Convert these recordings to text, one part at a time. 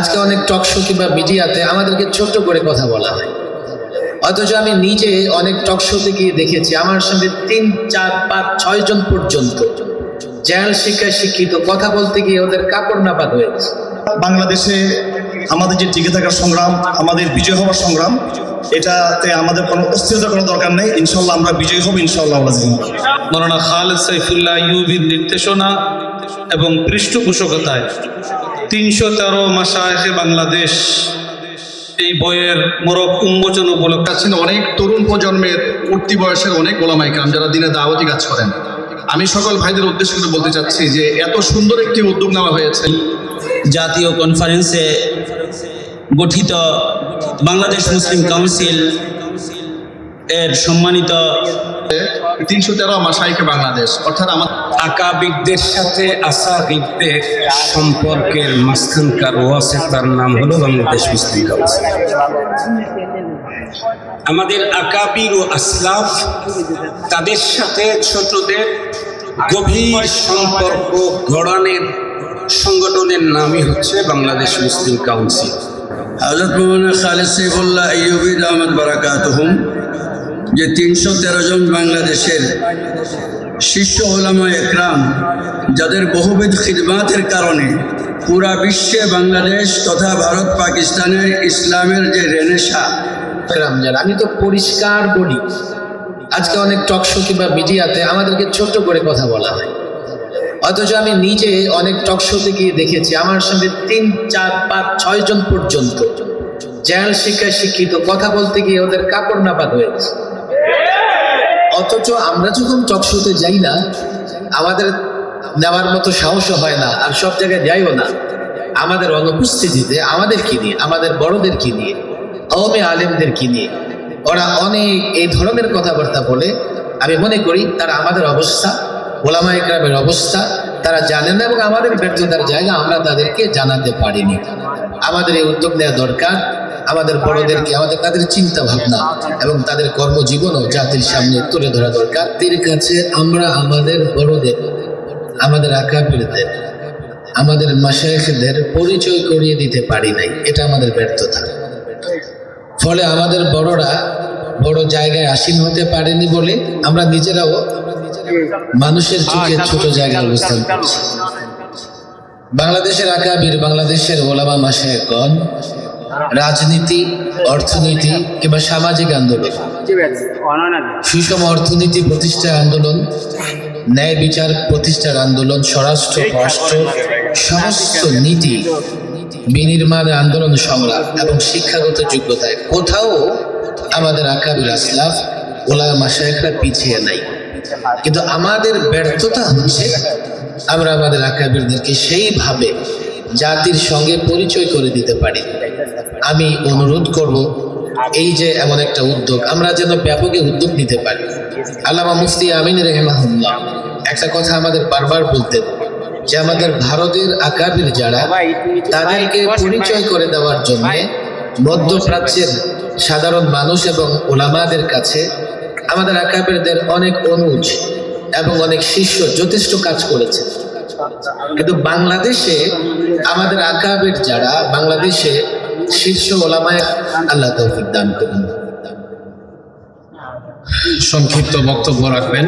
আজকে অনেক টকশো কিংবা মিডিয়াতে আমাদেরকে ছোট্ট করে কথা বলা হয়। অথচ আমি নিজে অনেক টকশোতে গিয়ে দেখেছি আমার সঙ্গে তিন চার পাঁচ ছয় জন পর্যন্ত জেনারেল শিক্ষায় শিক্ষিত কথা বলতে গিয়ে ওদের কাপড় নাপাক হয়েছে বাংলাদেশে আমাদের যে টিকে থাকার সংগ্রাম আমাদের বিজয় হওয়ার সংগ্রাম এটাতে আমাদের কোনো অস্থিরতা করার দরকার নেই। ইনশাল্লাহ আমরা বিজয়ী হব ইনশাল্লাহ। মৌলানা খালেদ সাইফুল্লাহ ইউবির নির্দেশনা এবং পৃষ্ঠপোষকতায় তিনশো তেরো মাসায় বাংলাদেশ এই বইয়ের মোরক উন্মোচন উপলক্ষে আছেন অনেক তরুণ প্রজন্মের উঠতি বয়সের অনেক ওলামাইকাম যারা দিনে দাওয়াতি কাজ করেন। আমি সকল ভাইদের উদ্দেশ্য করে বলতে চাচ্ছি যে এত সুন্দর একটি উদ্যোগ নেওয়া হয়েছে। জাতীয় কনফারেন্সে গঠিত বাংলাদেশ মুসলিম কাউন্সিল এর সম্মানিত তিনশো তেরো মাসাইকে বাংলাদেশ অর্থাৎ আমার আকাবিকদের সাথে আসাবিকদের সম্পর্কের মাঝখানকার ওয়াসেতার নাম হলো বাংলাদেশ মুসলিম কাউন্সিল। আমাদের আকাবির ও আসলাফ তাদের সাথে ছোটদের গভীর সম্পর্ক গড়ানের সংগঠনের নামই হচ্ছে বাংলাদেশ মুসলিম কাউন্সিল। হজরত মৌলানা খালেদ সৈফুল্লাহ ইউবি রহমদ বারাকাতহুম যে তিনশো তেরো জন বাংলাদেশের শীর্ষ ওলামা একরাম, যাদের বহুবিধ খিদমাতের কারণে পুরা বিশ্বে বাংলাদেশ তথা ভারত পাকিস্তানের ইসলামের যে রেনেশা। রমজান আমি তো পরিষ্কার বলি, আজকে অনেক টকশো কিংবা মিডিয়াতে আমাদেরকে ছোট্ট করে কথা বলা হয়। অথচ আমি নিজে অনেক টকশোতে গিয়ে দেখেছি, আমার সঙ্গে তিন, চার, পাঁচ, ছয় জন পর্যন্ত জেনারেল শিক্ষায় শিক্ষিত, কথা বলতে গিয়ে ওদের কাপড় নাপাক হয়েছে অথচ আমরা যখন টকশোতে যাই না, আমাদের নেওয়ার মতো সাহসও হয় না, আর সব জায়গায় যাইও না। আমাদের অনুপস্থিতিতে আমাদের কি নিয়ে? আমাদের বড়দের কি নিয়ে? কওমে আলেমদের কি নিয়ে? ওরা অনেক এই ধরনের কথাবার্তা বলে। আমি মনে করি তারা আমাদের অবস্থা, ওলামা একরামের অবস্থা, তারা জানেন না এবং আমাদের ব্যর্থতার জায়গা আমরা তাদেরকে জানাতে পারিনি। আমাদের এই উদ্যোগ নেওয়া দরকার। আমাদের বড়দেরকে, আমাদের তাদের চিন্তা ভাবনা এবং তাদের কর্মজীবনও জাতির সামনে তুলে ধরা দরকার। তাদের কাছে আমরা আমাদের বড়দের, আমাদের আকাবিরদের আমাদের মাসায়খদের পরিচয় করিয়ে দিতে পারি নাই। এটা আমাদের ব্যর্থতা। ফলে আমাদের বড়রা বড় জায়গায় আসীন হতে পারেনি বলে আমরা নিজেরাও মানুষের চোখে ছোট জায়গায় অবস্থান করছি। বাংলাদেশের আকাবির বাংলাদেশের ওলামা মাসায়কগণ রাজনীতি, অর্থনীতি কিংবা সামাজিক আন্দোলন। সুষম অর্থনীতি প্রতিষ্ঠার আন্দোলন, ন্যায় বিচার প্রতিষ্ঠার আন্দোলন, স্বরাষ্ট্র, রাষ্ট্র, সমস্ত নীতি বিনির্মাণের আন্দোলন সংগ্রাম এবং শিক্ষাগত যোগ্যতায়। কোথাও আমাদের আকাবির আসলাফ ওলা মাসায়করা পিছিয়ে নাই। কিন্তু আমাদের ব্যর্থতা হচ্ছে আমরা আমাদের আকাবিরদেরকে সেইভাবে জাতির সঙ্গে পরিচয় করে দিতে পারি। আমি অনুরোধ করব, এই যে এমন একটা উদ্যোগ, আমরা যেন ব্যাপকে উদ্যোগ নিতে পারি। আল্লামা মুফতি আমিন রেহমাহুল্লাহ, একটা কথা আমাদের বারবার বলতেন যে আমাদের ভারতের আকাবির যারা, তাদেরকে পরিচয় করে দেওয়ার জন্য মধ্যপ্রাচ্যের সাধারণ মানুষ এবং ওলামাদের কাছে আমাদের আকাবিরদের অনেক অনুজ এবং অনেক শিষ্য যথেষ্ট কাজ করেছে। কিন্তু বাংলাদেশে আমাদের আকাবের যারা বাংলাদেশে শীর্ষ ওলামায় আল্লাহ তৌফিক দান করুন সংক্ষিপ্ত বক্তব্য রাখবেন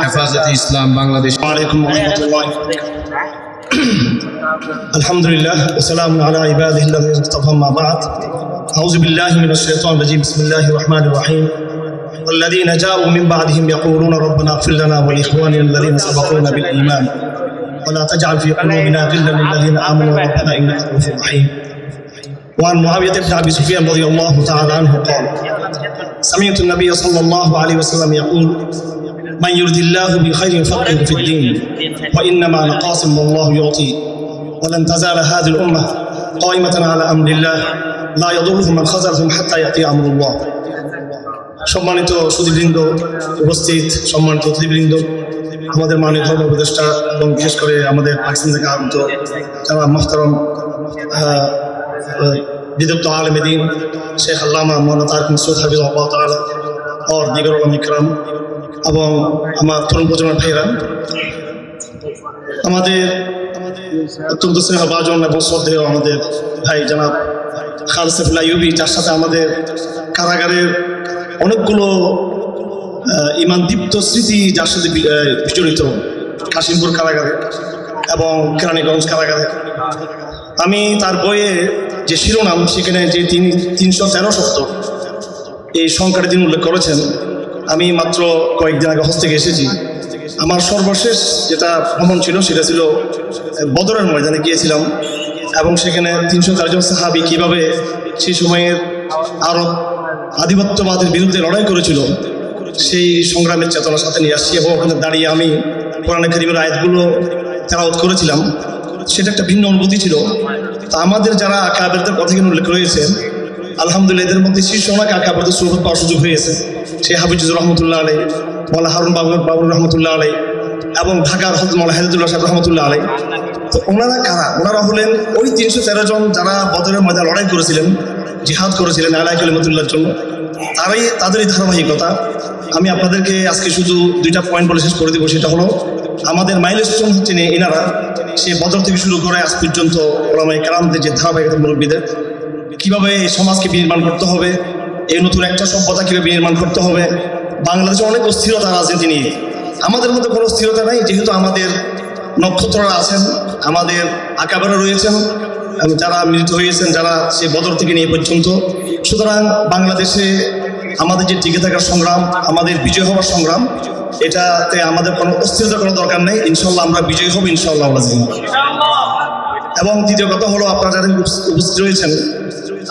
হেফাজতে ইসলাম বাংলাদেশ ওয়ালাইকুম রহমতুল্লাহ আলহামদুলিল্লাহ ওসালাম আলা ইবাদিহি আল্লাযিনা ইসতাফা মা বা'দ আউযু বিল্লাহি মিনাশ শাইতানির রাজীম বিসমিল্লাহির রহমানির রহিম والذين جاءوا من بعدهم يقولون ربنا اغفر لنا ولإخواننا الذين سبقونا بالإيمان ولا تجعل في قلوبنا غلا للذين آمنوا ربنا إنك رؤوف رحيم. وعن معاوية بن أبي سفيان رضي الله تعالى عنه قال سمعت النبي صلى الله عليه وسلم يقول من يرد الله بخير يفقهه في الدين وإنما لقاسم والله يعطي. ولن تزال هذه الأمة قائمة على أمر الله لا يضرهم من خذلهم حتى يأتي أمر الله. সম্মানিত সুদীবৃন্দ উপস্থিত সম্মানিত অতিথিবৃন্দ, আমাদের মাননীয় ধর্ম উপদেষ্টা এবং বিশেষ করে আমাদের পাকিস্তান থেকে আগত যারা মোহতারম বিদগ্ধ আলম দিন শেখ আল্লামা মৌলানা তারক মসুদ হাবিজ আল্লাহ তালা और দিগর ইকরাম এবং আমার তরুণ প্রজন্মের ভাইরা আমাদের অত্যন্ত স্নেহভাজন এবং শ্রদ্ধেয় আমাদের ভাই জনাব খালসেফুল্লাহ ইউবি, যার সাথে আমাদের কারাগারের অনেকগুলো ইমান দীপ্ত স্মৃতি যার সাথে বি- আহ, বিজড়িত কাশিমপুর কারাগারে এবং কেরানীগঞ্জ কারাগারে। আমি তার বইয়ে যে শিরোনাম সেখানে যে তিনি তিনশো তেরো সপ্তক এই সংখ্যাটি তিনি উল্লেখ করেছেন আমি মাত্র কয়েকদিন আগে হস্তে এসেছি। আমার সর্বশেষ যেটা ভ্রমণ ছিল সেটা ছিল বদরের ময়দানে গিয়েছিলাম এবং সেখানে তিনশো চারজন সাহাবি কীভাবে সেই সময়ের আরব আধিপত্যবাদের বিরুদ্ধে লড়াই করেছিল, সেই সংগ্রামের চেতনার সাথে নিয়ে আসছি এবং ওখানে দাঁড়িয়ে আমি কোরআন করিমের আয়াতগুলো তেলাওয়াত করেছিলাম। সেটা একটা ভিন্ন অনুভূতি ছিল। তা আমাদের যারা আকাবেরদের কথা কিন্তু উল্লেখ রয়েছে, আলহামদুলিল্লাহ এদের মধ্যে শীর্ষ অনেক আকাবেরদের সুযোগ পাওয়ার সুযোগ হয়েছে সে হাফিজুর রহমতুল্লাহ আলাই মৌলা হারুন বাবু বাবুর রহমতুল্লাহ আলাই এবং ঢাকার হজরত মৌলা হেদুল্লাহ সাহেব রহমতুল্লাহ আলাই। তো ওনারা কারা? ওনারা হলেন ওই তিনশো তেরো জন যারা বদরের ময়দান লড়াই করেছিলেন। জিহাদ করেছিলেন আলাই কলিমতুল্লাহর জন্য। তারাই তাদেরই ধারাবাহিকতা। আমি আপনাদেরকে আজকে শুধু দুইটা পয়েন্ট বলে শেষ করে দেবো, সেটা হলো, আমাদের মাইলস্টোন হচ্ছে নে- এনারা সে বদর থেকে শুরু করে আজ পর্যন্ত ওলামাই কালামদের যে ধারাবাহিকতা মুরব্বীদের, কীভাবে এই সমাজকে বিনির্মাণ করতে হবে, এই নতুন একটা সভ্যতা কীভাবে বিনির্মাণ করতে হবে, বাংলাদেশে অনেক অস্থিরতা রাজনীতি নিয়ে আমাদের মধ্যে কোনো স্থিরতা নেই, যেহেতু আমাদের নক্ষত্ররা আছেন, আমাদের আকাবেরা রয়েছেন এবং যারা মৃত হয়েছেন, যারা সে বদর থেকে নিয়ে পর্যন্ত, সুতরাং বাংলাদেশে আমাদের যে টিকে থাকার সংগ্রাম, আমাদের বিজয় হওয়ার সংগ্রাম, এটাতে আমাদের কোনো অস্থিরতা করার দরকার নেই ইনশাল্লাহ আমরা বিজয়ী হব, ইনশাল্লাহ জিতব। এবং দ্বিতীয় কথা হলো, আপনারা যাদের উপস্থিত রয়েছেন,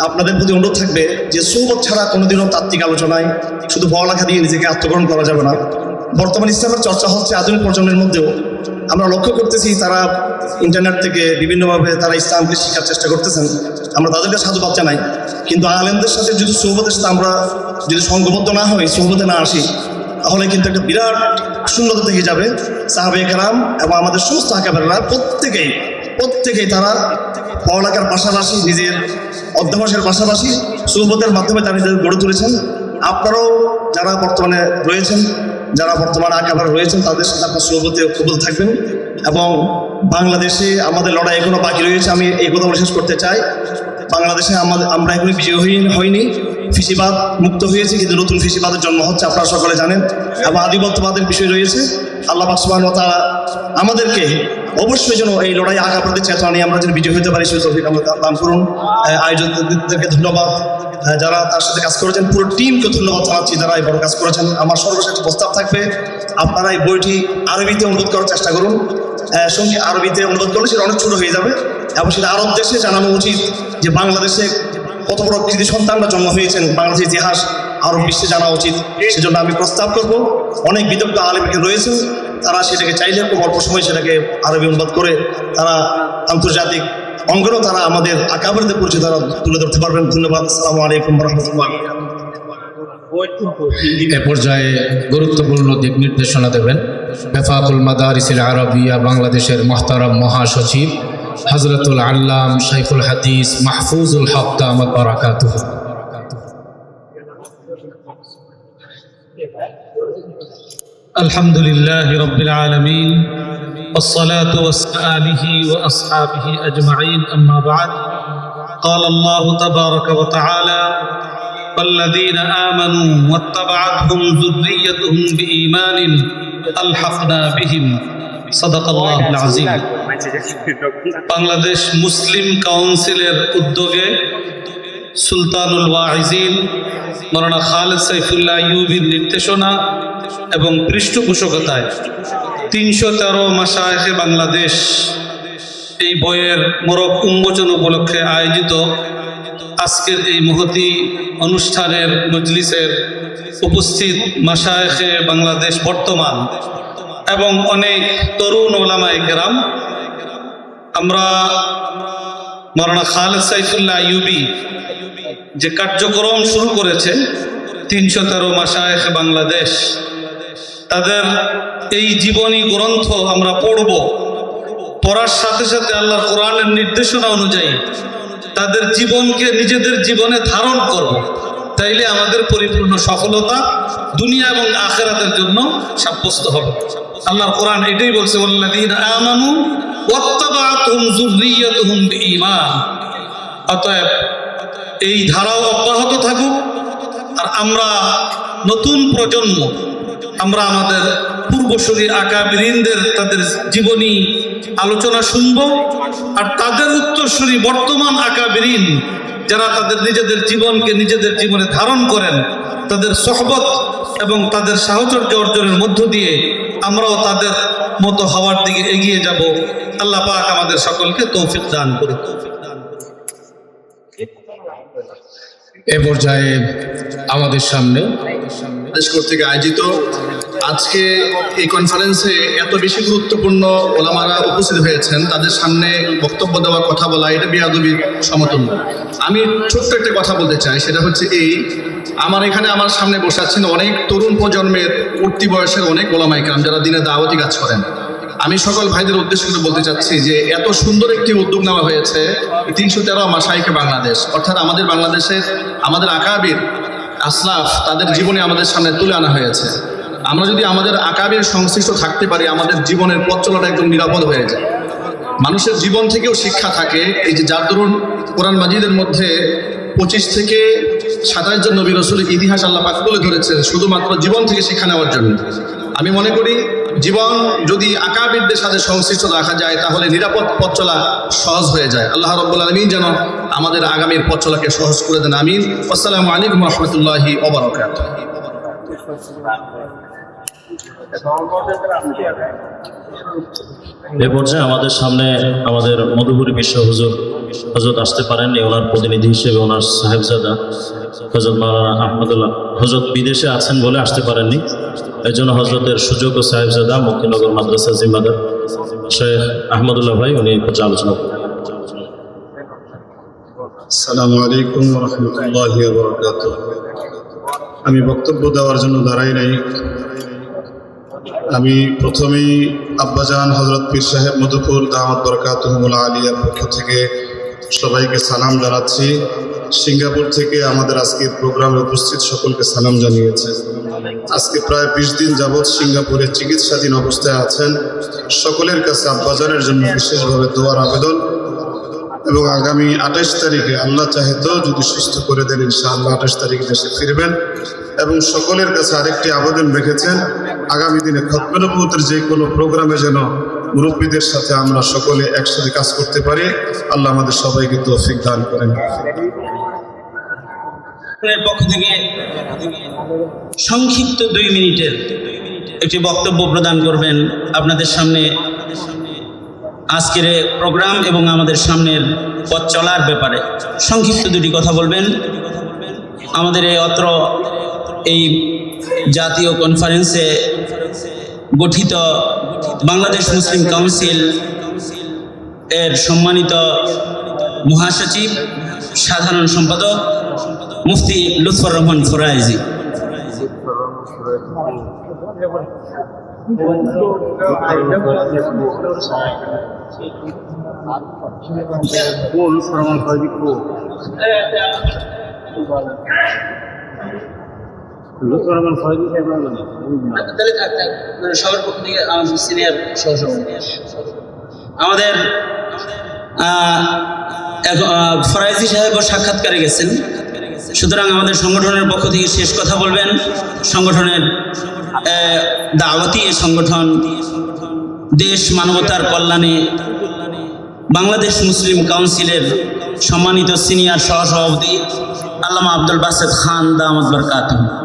আপনাদের প্রতি অনুরোধ থাকবে যে সৌবত ছাড়া কোনোদিনও তাত্ত্বিক আলোচনায় শুধু পড়ালেখা দিয়ে নিজেকে আত্মগ্রহণ করা যাবে না বর্তমান ইসলামের চর্চা হচ্ছে আধুনিক প্রজন্মের মধ্যেও। আমরা লক্ষ্য করতেছি তারা ইন্টারনেট থেকে বিভিন্নভাবে তারা ইসলামকে শেখার চেষ্টা করতেছেন। আমরা তাদেরকে সাধুবাদ জানাই। কিন্তু আলেমদের সাথে যদি সৌবতের সাথে আমরা যদি সঙ্গবদ্ধ না হই সৌবতে না আসি, তাহলে কিন্তু একটা বিরাট শূন্যতা থেকে যাবে সাহাবে কালাম এবং আমাদের সমস্ত আঁকাবেরা প্রত্যেকেই প্রত্যেকেই তারা পড়ালেখার পাশাপাশি নিজের অধ্যাবসায়ের পাশাপাশি সুহবতের মাধ্যমে তারা নিজেদের গড়ে তুলেছেন। আপনারাও যারা বর্তমানে রয়েছেন যারা বর্তমানে আঁকাবার রয়েছেন, তাদের সাথে আপনার সুহবতে কবুল থাকবেন। এবং বাংলাদেশে আমাদের লড়াই এখনও বাকি রয়েছে। আমি এই কথা শেষ করতে চাই। বাংলাদেশে আমাদের, আমরা এখনও বিজয় হই হয়নি ফিসিবাদ মুক্ত হয়েছে, কিন্তু নতুন ফিসিবাদের জন্ম হচ্ছে, আপনারা সকলে জানেন। এবং আধিপত্যবাদের বিষয় রয়েছে। আল্লাহ ওয়া তাআলা আমাদেরকে অবশ্যই যেন এই লড়াই প্রতি চেতনা নিয়ে আমরা যেন বিজয় হতে পারি, সেই তৌফিক আমরা দান করুন। আয়োজকদেরকে ধন্যবাদ। যারা তার সাথে কাজ করেছেন পুরো টিমকে ধন্যবাদ জানাচ্ছি যারা এই বড় কাজ করেছেন। আমার সর্বশেষ প্রস্তাব থাকবে আপনারা এই বইটি আরবিতে অনুবাদ করার চেষ্টা করুন। আহ, সঙ্গে আরবিতে অনুবাদ করলে সেটা অনেক ছোট হয়ে যাবে এবং সেটা আরব দেশে জানানো উচিত যে বাংলাদেশে কত বড় কৃতি সন্তানরা জন্ম হয়েছেন বাংলাদেশের ইতিহাস আরব বিশ্বে জানা উচিত। সেজন্য আমি প্রস্তাব করব অনেক বিদগ্ধ আলেমকে রয়েছেন তারা সেটাকে চাইলে খুব অল্প সময় সেটাকে আরবি অনুবাদ করে তারা আন্তর্জাতিক অঙ্গনেও তারা আমাদের আকাবরদের পরিচয় তারা তুলে ধরতে পারবেন। ধন্যবাদ। আসসালামু আলাইকুম রহমতুল্লাহ। এ পর্যায়ে গুরুত্বপূর্ণ দিক নির্দেশনা দেবেন বেফাকুল মাদারিসিল আরবিয়া বাংলাদেশের মহতারম মহাসচিব হজরতুল আল্লাম শাইফুল হাদিস মাহফুজুল হক আমার বারাকাতুহ। الحمد لله رب العالمين والصلاة والسآله وأصحابه أجمعين أما بعد قال الله تبارك وتعالى والذين آمنوا واتبعتهم ذريتهم بإيمان ألحقنا بهم صدق الله العظيم বাংলাদেশ মুসলিম কাউন্সিলের উদ্যোগে সুলতানুল ওয়াহিজিন মৌলানা খালেদ সাইফুল্লাহ ইউবির নির্দেশনা এবং পৃষ্ঠপোষকতায় তিনশো তেরো মাসাহে বাংলাদেশ এই বইয়ের মোরক উন্মোচন উপলক্ষে আয়োজিত আজকের এই মহতি অনুষ্ঠানের মজলিসের উপস্থিত মাসায়েখে বাংলাদেশ বর্তমান এবং অনেক তরুণ ওলামায়ে কেরাম আমরা মৌলানা খালেদ সাইফুল্লাহ ইউবি যে কার্যক্রম শুরু করেছে তিনশো তেরো মাসায়েখ বাংলাদেশ তাদের এই জীবনী গ্রন্থ আমরা পড়ব। পড়ার সাথে সাথে আল্লাহর কোরআনের নির্দেশনা অনুযায়ী তাদের জীবনকে নিজেদের জীবনে ধারণ করব। তাইলে আমাদের পরিপূর্ণ সফলতা দুনিয়া এবং আখেরাতের জন্য সাব্যস্ত হবে। আল্লাহর কোরআন এটাই বলছে অতএব এই ধারাও অব্যাহত থাকুক। আর আমরা নতুন প্রজন্ম আমরা আমাদের পূর্বসূরি আকাবিরিনদের তাদের জীবনী আলোচনা শুনব আর তাদের উত্তরসূরি বর্তমান আকাবিরিন যারা তাদের নিজেদের জীবনকে নিজেদের জীবনে ধারণ করেন, তাদের সহবত এবং তাদের সাহচর্য অর্জনের মধ্য দিয়ে আমরাও তাদের মতো হওয়ার দিকে এগিয়ে যাব। আল্লাহ পাক আমাদের সকলকে তৌফিক দান করুন এ পর্যায়ে আমাদের সামনে বাংলাদেশ কর্তৃক আয়োজিত আজকে এই কনফারেন্সে এত বেশি গুরুত্বপূর্ণ ওলামারা উপস্থিত হয়েছেন, তাদের সামনে বক্তব্য দেওয়া কথা বলা এটা বিয়াদবির সমতুল্য। আমি ছোট্ট একটা কথা বলতে চাই, সেটা হচ্ছে এই, আমার এখানে আমার সামনে বসে আছেন অনেক তরুণ প্রজন্মের উঠতি বয়সের অনেক ওলামাইকাম যারা দিনে দাওয়াতি কাজ করেন। আমি সকল ভাইদের উদ্দেশ্য করে বলতে চাচ্ছি যে এত সুন্দর একটি উদ্যোগ নেওয়া হয়েছে তিনশো তেরো মাসাইকে বাংলাদেশ। অর্থাৎ আমাদের বাংলাদেশের, আমাদের আকাবির আসলাফ তাদের জীবনে আমাদের সামনে তুলে আনা হয়েছে। আমরা যদি আমাদের আকাবির সংশ্লিষ্ট থাকতে পারি, আমাদের জীবনের পথ চলাটা একদম নিরাপদ হয়ে যায়। মানুষের জীবন থেকেও শিক্ষা থাকে, এই যে যার দরুন কোরআন মাজিদের মধ্যে পঁচিশ থেকে সাতাশ জন নবী রসুলের ইতিহাস আল্লাহ পাক তুলে ধরেছেন, শুধুমাত্র জীবন থেকে শিক্ষা নেওয়ার জন্য। আমি মনে করি জীবন যদি আকাবিদদের সাথে সংশ্লিষ্ট রাখা যায়, তাহলে নিরাপদ পথ চলা সহজ হয়ে যায়। আল্লাহ রব্বুল আলমিন যেন আমাদের আগামীর পথ চলাকে সহজ করে দেন। আমিন। আসসালামু আলাইকুম রহমতুল্লাহি ওবরাকাত এ পর্যায়ে আমাদের সামনে আমাদের মধুপুরী বিশ্ব হুজুর হজরত আসতে পারেননি, ওনার প্রতিনিধি হিসেবে ওনার সাহেবজাদা হজরত মাওলানা আহমদুল্লাহ। হজরত বিদেশে আছেন বলে আসতে পারেননি এই জন্য হজরতের সুযোগ ও সাহেবজাদা মুক্তিনগর মাদ্রাসা জিম্মাদার শেখ আহমদুল্লাহ ভাই, উনি পর্যায়ে আলোচনা করবেন। আসসালামু আলাইকুম রহমতুল্লাহ আমি বক্তব্য দেওয়ার জন্য দাঁড়াই নাই। আমি প্রথমেই আব্বাজান হজরত পীর সাহেব মধুপুর দামদ বরকাতহমুল আলিয়ার পক্ষ থেকে সবাইকে সালাম জানাচ্ছি। সিঙ্গাপুর থেকে আমাদের আজকের প্রোগ্রামে উপস্থিত সকলকে সালাম জানিয়েছে। আজকে প্রায় বিশ দিন যাবৎ সিঙ্গাপুরে চিকিৎসাধীন অবস্থায় আছেন। সকলের কাছে আব্বাজানের জন্য বিশেষভাবে দোয়ার আবেদন এবং আগামী আঠাশ তারিখে আল্লাহ চাহে যদি সুস্থ করে দেন, ইনশাআল্লাহ আঠাশ তারিখে দেশে ফিরবেন। এবং সকলের কাছে আরেকটি আবেদন রেখেছেন, আগামী দিনে খতমেনবুতের যে কোনো প্রোগ্রামে যেন মুরব্বীদের সাথে আমরা সকলে একসাথে কাজ করতে পারি। আল্লাহ আমাদের সবাইকে তৌফিক দান করেন। থেকে সংক্ষিপ্ত দুই মিনিটের একটি বক্তব্য প্রদান করবেন আপনাদের সামনে। আজকের প্রোগ্রাম এবং আমাদের সামনের পথ চলার ব্যাপারে সংক্ষিপ্ত দুটি কথা বলবেন। আমাদের এই অত্র এই জাতীয় কনফারেন্সে গঠিত বাংলাদেশ মুসলিম কাউন্সিল এর সম্মানিত মহাসচিব, সাধারণ সম্পাদক মুফতি লুৎফর রহমান ফরাইজি। সবার পক্ষ থেকে সিনিয়র আমাদের আহ, এক- আহ, ফরাইজি সাহেবও সাক্ষাৎকারে গেছেন। সুতরাং আমাদের সংগঠনের পক্ষ থেকে শেষ কথা বলবেন। সংগঠনের দাওয়াতি এ সংগঠন দেশ মানবতার কল্যাণে বাংলাদেশ মুসলিম কাউন্সিলের সম্মানিত সিনিয়র সহসভাপতি আল্লামা আব্দুল বাসেদ খান দামদ বরকাত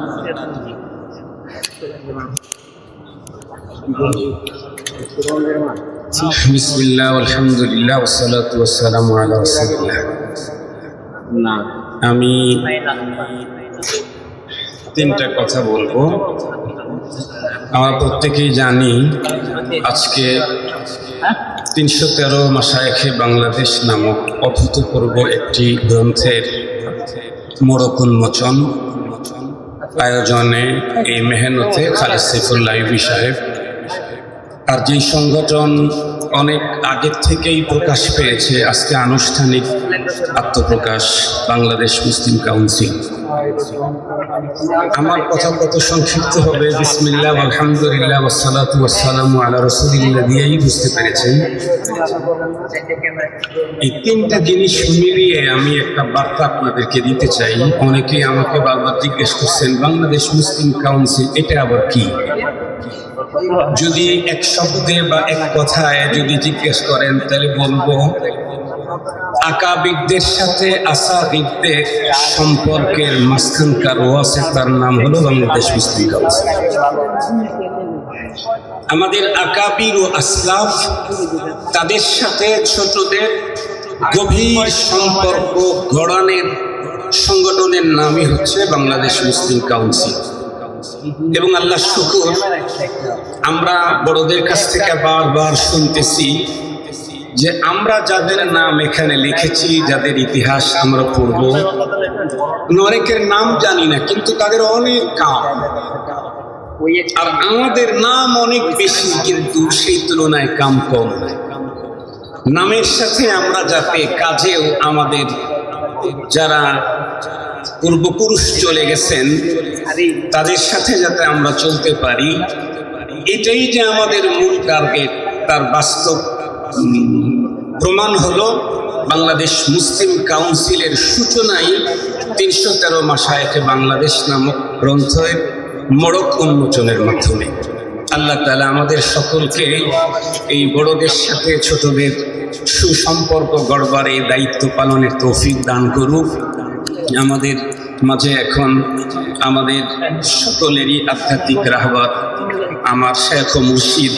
আমি তিনটা কথা বলব। আমরা প্রত্যেকেই জানি আজকে তিনশো তেরো মাসায়েখে বাংলাদেশ নামক অভূতপূর্ব একটি গ্রন্থের মোড়ক উন্মোচন আয়োজনে এই মেহনতে খালেদ সৈফুল্লাহ ইউবি সাহেব আর যেই সংগঠন অনেক আগের থেকেই প্রকাশ পেয়েছে, আজকে আনুষ্ঠানিক আত্মপ্রকাশ, বাংলাদেশ মুসলিম কাউন্সিল। আমার কথা কত সংক্ষিপ্ত হবে, বিসমিল্লাহ, আলহামদুলিল্লাহ ওসালাতু ওয়াসালামু আলা রসুলিল্লাহ দিয়েই বুঝতে পেরেছেন। এই তিনটা জিনিস মিলিয়ে আমি একটা বার্তা আপনাদেরকে দিতে চাই। অনেকেই আমাকে বারবার জিজ্ঞেস করছেন, বাংলাদেশ মুসলিম কাউন্সিল, এটা আবার কি? যদি এক শব্দে বা এক কথায় যদি জিজ্ঞেস করেন, তাহলে বলব, আকাবিকদের সাথে আসাবিকদের সম্পর্কের মাঝখানকার ওয়াসে তার নাম হলো বাংলাদেশ মুসলিম কাউন্সিল। আমাদের আকাবির ও আসলাফ তাদের সাথে ছোটদের গভীর সম্পর্ক গড়ানের সংগঠনের নামই হচ্ছে বাংলাদেশ মুসলিম কাউন্সিল। এবং আল্লাহ শুকুর। আমরা বড়দের কাছ থেকে বারবার শুনতেছি যে আমরা যাদের নাম এখানে লিখেছি, যাদের ইতিহাস আমরা পড়ব অনেকের নাম জানি না, কিন্তু তাদের অনেক কাম। আর আমাদের নাম অনেক বেশি, কিন্তু সেই তুলনায় কাম কম। নামের সাথে আমরা যাতে কাজেও আমাদের যারা পূর্বপুরুষ চলে গেছেন, তাদের সাথে যাতে আমরা চলতে পারি, এটাই যে আমাদের মূল টার্গেট তার বাস্তব প্রমাণ হলো বাংলাদেশ মুসলিম কাউন্সিলের সূচনাই তিনশো তেরো মাসায়কে বাংলাদেশ নামক গ্রন্থের মোড়ক উন্মোচনের মাধ্যমে। আল্লাহ তালা আমাদের সকলকে এই বড়দের সাথে ছোটদের সুসম্পর্ক গড়বার এই দায়িত্ব পালনের তৌফিক দান করুক। আমাদের মাঝে এখন আমাদের সকলেরই আধ্যাত্মিক রাহবাদ আমার শেখ ও মুর্শিদ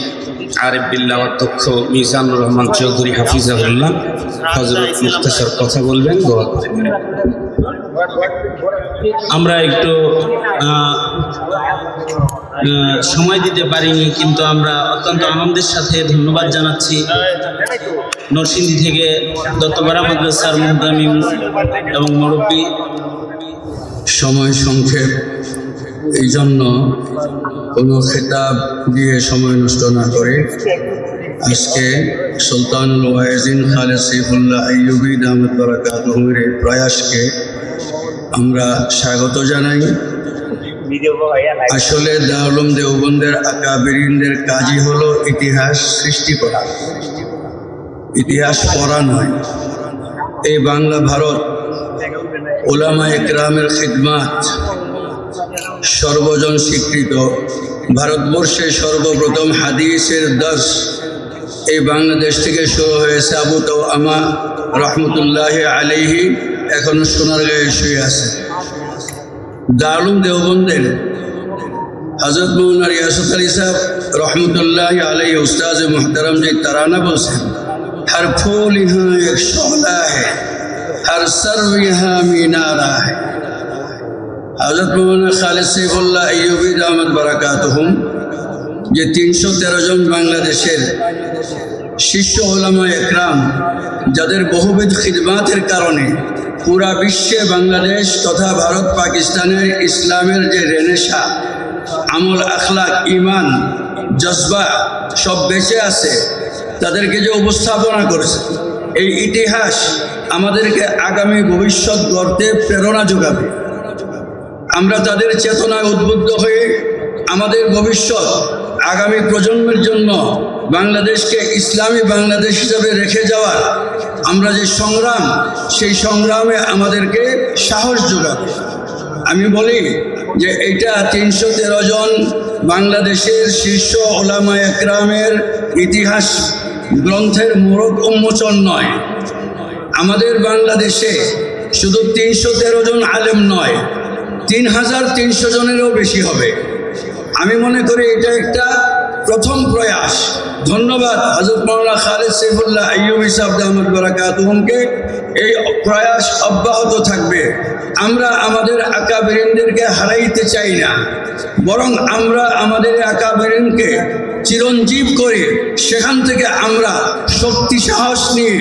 আরেফ বিল্লাহ অধ্যক্ষ মিজানুর রহমান চৌধুরী হাফিজাহুল্লাহ হজরত মুক্তাসর কথা বলবেন গোয়া আমরা একটু সময় দিতে পারিনি, কিন্তু আমরা অত্যন্ত আনন্দের সাথে ধন্যবাদ জানাচ্ছি নরসিংদী থেকে দত্তপাড়া মাদ্রাসার মুহতামিম এবং মুরব্বী। সময় সংক্ষেপ, এই জন্য কোনো খেতাব দিয়ে সময় নষ্ট না করে আজকে সুলতানুল ওয়াইজিন খালেদ সৈফুল্লাহ ইউবি দামদ বরাকাতহুমের প্রয়াসকে আমরা স্বাগত জানাই। আসলে দাউলম দেওবন্দের আকাবিরিনদের কাজই হলো ইতিহাস সৃষ্টি করা। ইতিহাস পড়া নয়। এই বাংলা ভারত ওলামা একরামের খিদমাত। সর্বজন স্বীকৃত। ভারতবর্ষে সর্বপ্রথম হাদিসের দশ এই বাংলাদেশ থেকে শুরু হয়েছে আবু তো আমা রহমতুল্লাহ আলাইহি। এখনও সোনার গায়ে শুয়ে আছে। দারুম দেওবন্দের। হজরত মৌলানা রিয়াসত আলী সাহেব রহমতুল্লাহ আলী উস্তাজ মোহতরম যে তারানা বলছেন, হর ফুল ইহা এক শোলা হে, হর সর্ব ইহা মিনারা হে। হজরত মৌলানা খালেদ সৈফুল্লাহ ইউবিদ আহমদ বারাকাত হুম যে তিনশো তেরো জন বাংলাদেশের শীর্ষ ওলামা একরাম, যাদের বহুবিধ খিদমাতের কারণে পুরা বিশ্বে বাংলাদেশ তথা ভারত পাকিস্তানের ইসলামের যে রেনেশা, আমল আখলাক ইমান জজবা সব বেঁচে আছে, তাদেরকে যে উপস্থাপনা করেছে, এই ইতিহাস আমাদেরকে আগামী ভবিষ্যৎ গড়তে প্রেরণা যোগাবে। আমরা তাদের চেতনায় উদ্বুদ্ধ হয়ে আমাদের ভবিষ্যৎ আগামী প্রজন্মের জন্য বাংলাদেশকে ইসলামী বাংলাদেশ হিসাবে রেখে যাওয়ার আমরা যে সংগ্রাম, সেই সংগ্রামে আমাদেরকে সাহস যোগাবে। আমি বলি যে এটা তিনশো তেরো জন বাংলাদেশের শীর্ষ ওলামা একরামের ইতিহাস গ্রন্থের মোরক উন্মোচন নয়। আমাদের বাংলাদেশে শুধু তিনশো তেরো জন আলেম নয়, তিন হাজার তিনশো জনেরও বেশি হবে। আমি মনে করি এটা একটা প্রথম প্রয়াস। ধন্যবাদ হজরত মৌলানা খালেদ সৈফুল্লাহ আইয়ুব ইসাবদ আহমদ বারাকাতুমকে এই প্রয়াস অব্যাহত থাকবে। আমরা আমাদের আকাবেরিনদেরকে হারাইতে চাই না। বরং আমরা আমাদের আকাবেরিনকে চিরঞ্জীব করে সেখান থেকে আমরা শক্তি সাহস নিয়ে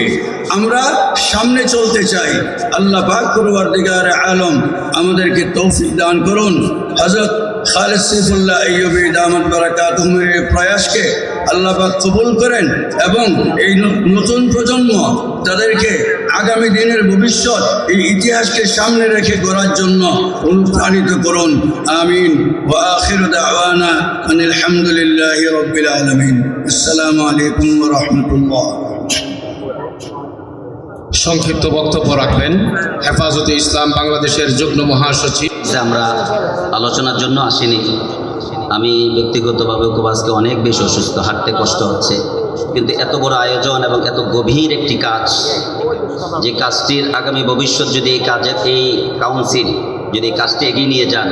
আমরা সামনে চলতে চাই। আল্লাহ পাক করবার দিগার আলম আমাদেরকে তৌফিক দান করুন। হজরত খালেদ সৈফুল্লাহ আইয়ুবী দামদ বারাকাতুমের এই প্রয়াসকে আল্লাহ পাক কবুল করেন এবং এই নতুন প্রজন্ম তাদেরকে আগামী দিনের ভবিষ্যৎ এই ইতিহাসকে সামনে রেখে গড়ার জন্য অনুপ্রাণিত করুন। আমিন। ওয়া আখিরু আনিল হামদুলিল্লাহি রাব্বিল আলামিন। আসসালামু আলাইকুম রাহমাতুল্লাহ। সংক্ষিপ্ত বক্তব্য রাখবেন। হেফাজতে ইসলাম বাংলাদেশের যুগ্ম মহাসচিব। আমরা আলোচনার জন্য আসিনি। আমি ব্যক্তিগতভাবে খুব আজকে অনেক বেশি অসুস্থ, হাঁটতে কষ্ট হচ্ছে। কিন্তু এত বড় আয়োজন এবং এত গভীর একটি কাজ, যে কাজটির আগামী ভবিষ্যৎ যদি এই কাজের, এই কাউন্সিল যদি এই কাজটি এগিয়ে নিয়ে যান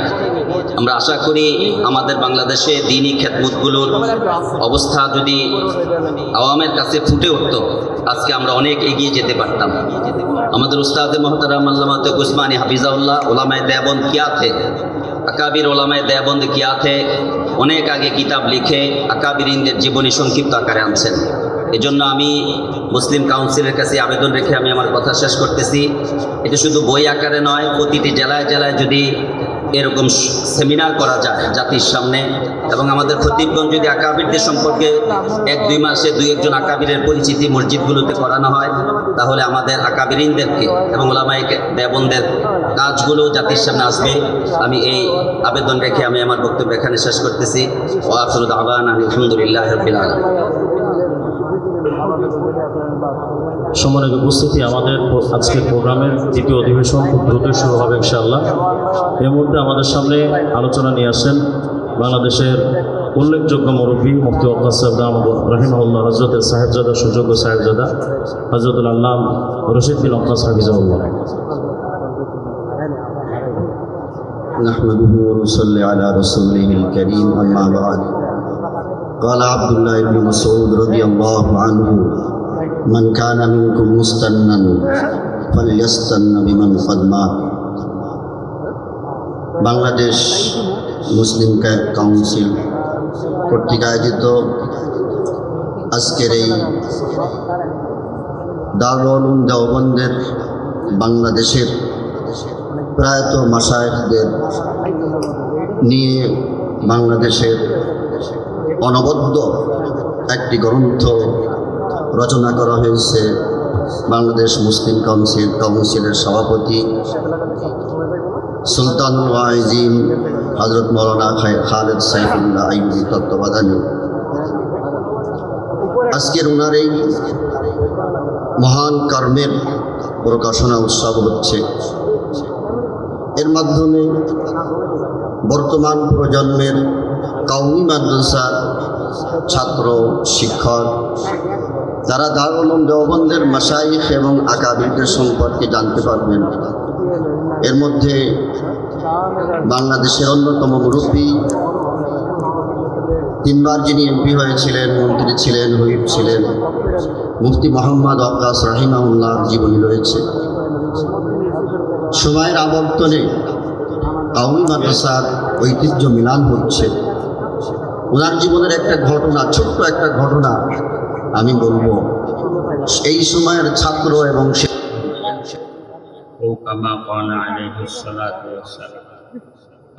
আমরা আশা করি আমাদের বাংলাদেশে দিনই খেদমতগুলোর অবস্থা যদি আওয়ামের কাছে ফুটে উঠতো, আজকে আমরা অনেক এগিয়ে যেতে পারতাম। আমাদের উস্তাদ মোহতারাম আল্লামাত উসমানী হাফিজাউল্লাহ ওলামায় দেবন কিয়া থে আকাবির ওলামায় দেবন্দ কিয়া থে অনেক আগে কিতাব লিখে আকাবিরিনদের জীবনী সংক্ষিপ্ত আকারে আনছেন। এজন্য আমি মুসলিম কাউন্সিলের কাছে আবেদন রেখে আমি আমার কথা শেষ করতেছি। এটা শুধু বই আকারে নয়, প্রতিটি জেলায় জেলায় যদি এরকম সেমিনার করা যায় জাতির সামনে। এবং আমাদের খতিবগঞ্জ যদি আকাবিরদের সম্পর্কে এক, দুই মাসে দুই একজন আকাবিরের পরিচিতি মসজিদগুলোতে করানো হয়, তাহলে আমাদের আকাবিরিনদেরকে এবং ওলামাই দেবনদের কাজগুলো জাতির সামনে আসবে। আমি এই আবেদন রেখে আমি আমার বক্তব্য এখানে শেষ করতেছি। ও আফরুদ আলহামদুলিল্লাহ রবিল সম্মানিত উপস্থিতি আমাদের প্র- আজকের প্রোগ্রামের দ্বিতীয় অধিবেশন খুব দ্রুত শুরু হবে ইনশাআল্লাহ এই মুহূর্তে আমাদের সামনে আলোচনা নিয়ে আসেন বাংলাদেশের উল্লেখযোগ্য মুরব্বী মুফতি আব্বাস সাহেব আহমদ রহিমাউল্লাহ হজরতের সাহেবজাদা সুযোগ্য সাহেবজাদা হজরতুল আল্লাহ রশিদ বিন আব্বাস হাফিজাউল্লাহ نحمده ونصلي على رسوله الكريم أما بعد قال عبد الله بن مسعود رضي الله عنه من كان منكم مستنا فليستن بمن قد مات বাংলাদেশ মুসলিম কা- কাউন্সিল কর্তৃক আয়োজিত আজকের এই দারুল উলুম দেওবন্দের বাংলাদেশের প্রয়াত মাসায়কদের নিয়ে বাংলাদেশের অনবদ্য একটি গ্রন্থ রচনা করা হয়েছে বাংলাদেশ মুসলিম কাউন্সিল, কাউন্সিলের সভাপতি সুলতান ওয়াইজিম হজরত মৌলানা খালেদ সাইফুল্লাহ আইবি তত্ত্বাবধানে। আজকের ওনার এই মহান কর্মের প্রকাশনা উৎসব হচ্ছে। এর মাধ্যমে বর্তমান প্রজন্মের কাউমি মাদ্রাসার ছাত্র, শিক্ষক তারা দারুল দেওবন্দের মাসাইফ এবং আকাবিরদের সম্পর্কে জানতে পারবেন। এর মধ্যে বাংলাদেশের অন্যতম মুরব্বী, তিনবার যিনি এমপি হয়েছিলেন, মন্ত্রী ছিলেন, হুইপ ছিলেন, মুফতি মোহাম্মদ আব্বাস রাহিমাউল্লাহ জীবনী রয়েছে। সময়ের আবর্তনে কাউমি মাদ্রাসার ঐতিহ্য মিলান হচ্ছে। ওনার জীবনের একটা ঘটনা, ছোট্ট একটা ঘটনা আমি বলব, এই সময়ের ছাত্র এবং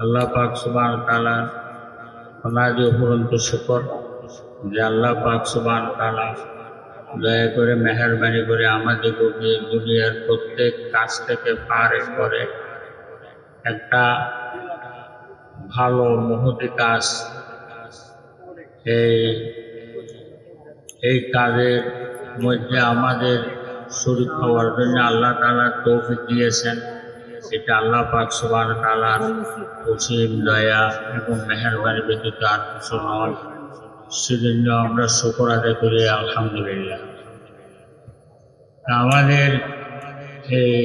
আল্লাহ পাক সুবহান তাআলা অনাদি উপরন্ত শুকর যে আল্লাহ পাক সুবহান তাআলা দয়া করে মেহরবানি করে আমাদেরকে দুনিয়ার প্রত্যেক কাজ থেকে পারে করে একটা ভালো মহতি কাজ। এই এই কাজের মধ্যে আমাদের শরীর হওয়ার জন্য আল্লাহ তালা তৌফিক দিয়েছেন। এটা আল্লাহ পাক সুবান তালার অসীম দয়া এবং মেহরবানি ব্যতীত আর কিছু নয়। সেজন্য আমরা শুকর আদায় করি, আলহামদুলিল্লাহ। আমাদের এই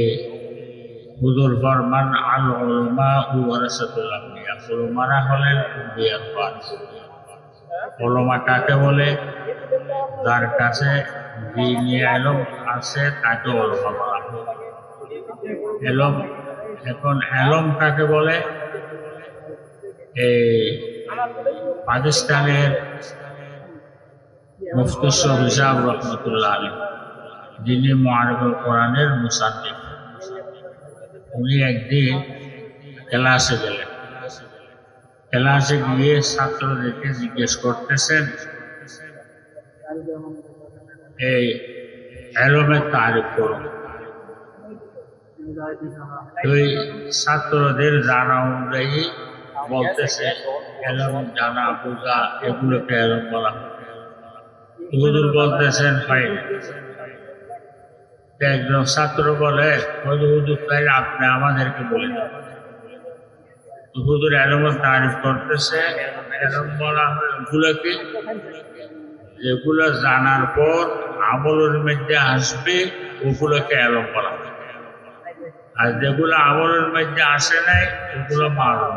হুজুর ফরমান আল ওলমা ও ওয়ারাসাতুল আম্বিয়া। ওলমারা হলেন বিয়ার ওলমা কাকে বলে? যার কাছে দিনী আছে তাকে ওলমা বলা এলম এখন এলম কাকে বলে? এই পাকিস্তানের মুফতসর হিসাব রহমতুল্লাহ আলী, যিনি মহারবুল কোরআনের মুসাদ্দিক উনি একদিন ক্লাসে গেলেন। ক্লাসে গিয়ে ছাত্রদেরকে জিজ্ঞেস করতেছেন, এই এলমের তারিফ করো। ওই ছাত্রদের জানা অনুযায়ী বলতেছে এলম জানা, বোঝা, এগুলোকে এলম বলা হুজুর বলতেছেন, হয় একজন ছাত্র বলে, হুজুর হুজুর তাই আপনি আমাদেরকে বলে দেন। হুজুর এলমের তারিফ করতেছে এরকম বলা হয় ওগুলোকে যেগুলো জানার পর আমলের মধ্যে আসবে, ওগুলোকে আলম বলা হয়। আর যেগুলো আমলের মধ্যে আসে নাই, ওগুলো মালুম